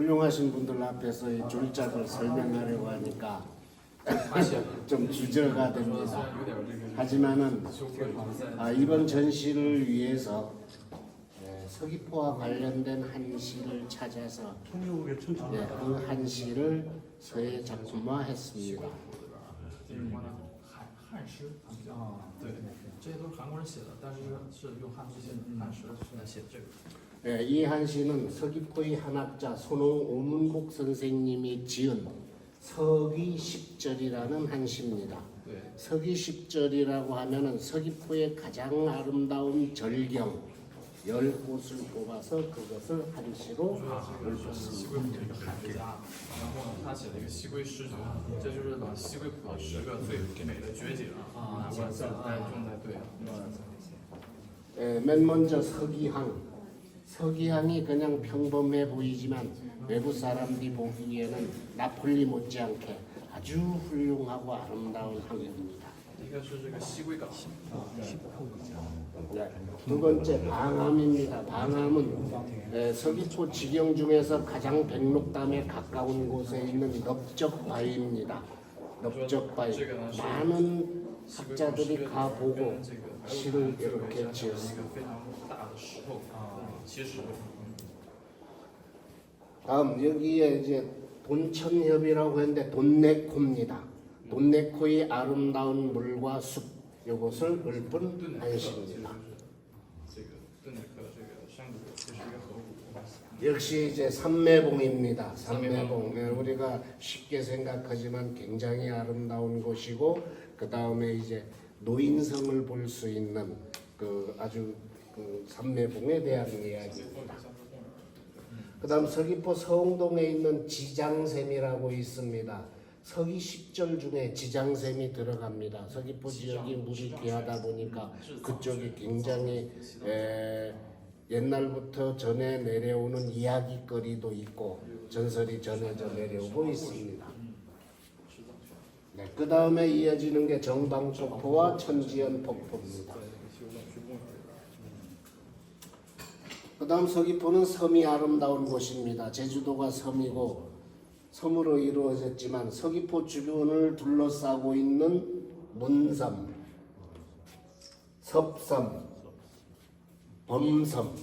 훌륭하신 분들 앞에서 이 졸작을 설명하려고 하니까 좀 주저가 됩니다. 하지만은 아, 이번 전시를 위해서 예, 서귀포와 관련된 한 시를 찾아서 예, 그한 시를 저의 작품화했습니다. 음. 음. 个汉汉汉诗，他们叫对，这些都是韩国人写的，但是是用汉字写的汉诗来写这个。 예, 이 한 시는 서귀포의 한학자 손홍 오문복 선생님이 지은 서기 10절이라는 한 시입니다. 对， 서기 10절이라고 하면은 서귀포의 가장 아름다운 절경 열 곳을 뽑아서 그것을 한 시로 西归浦的一个汉学家，然后呢，他写了一个西归诗诀，这就是把西归浦的十个最美的绝景啊，拿过来再再用在对。 예, 맨 먼저 서기항. 서기향이 그냥 평범해 보이지만 외부 사람들이 보기에는 나폴리 못지않게 아주 훌륭하고 아름다운 항입니다. 네, 두 번째 방암입니다. 방암은 네, 서귀포 지경 중에서 가장 백록담에 가까운 곳에 있는 넓적 바위입니다. 넓적 바위. 많은 학자들이 가보고 시를 이렇게 지었습니다. 다음 여기에 이제 돈천협이라고 했는데 돈네코입니다. 돈네코의 아름다운 물과 숲 이것을 읊은 한시입니다. 역시 이제 삼매봉입니다. 삼매봉 네, 우리가 쉽게 생각하지만 굉장히 아름다운 곳이고 그 다음에 이제 노인성을 볼 수 있는 그 아주 그 삼매봉에 대한 이야기입니다. 그 다음 서귀포 서홍동에 있는 지장샘이라고 있습니다. 서기 10절 중에 지장샘이 들어갑니다. 서귀포 지역이 물이 귀하다 보니까 그쪽이 굉장히 에, 옛날부터 전해 내려오는 이야기거리도 있고 전설이 전해져 내려오고 있습니다. 네, 그 다음에 이어지는 게 정방 폭포와 천지연 폭포입니다. 그 다음 서귀포는 섬이 아름다운 곳입니다. 제주도가 섬이고 섬으로 이루어졌지만 서귀포 주변을 둘러싸고 있는 문섬, 섭섬, 범섬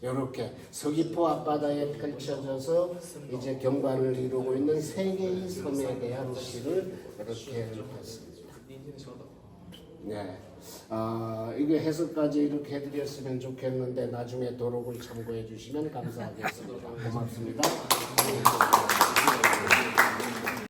이렇게 서귀포 앞바다에 펼쳐져서 이제 경관을 이루고 있는 세 개의 섬에 대한 시를 이렇게 봤습니다. 네. 아, 이게 해석까지 이렇게 해드렸으면 좋겠는데 나중에 도록을 참고해 주시면 감사하겠습니다. 고맙습니다.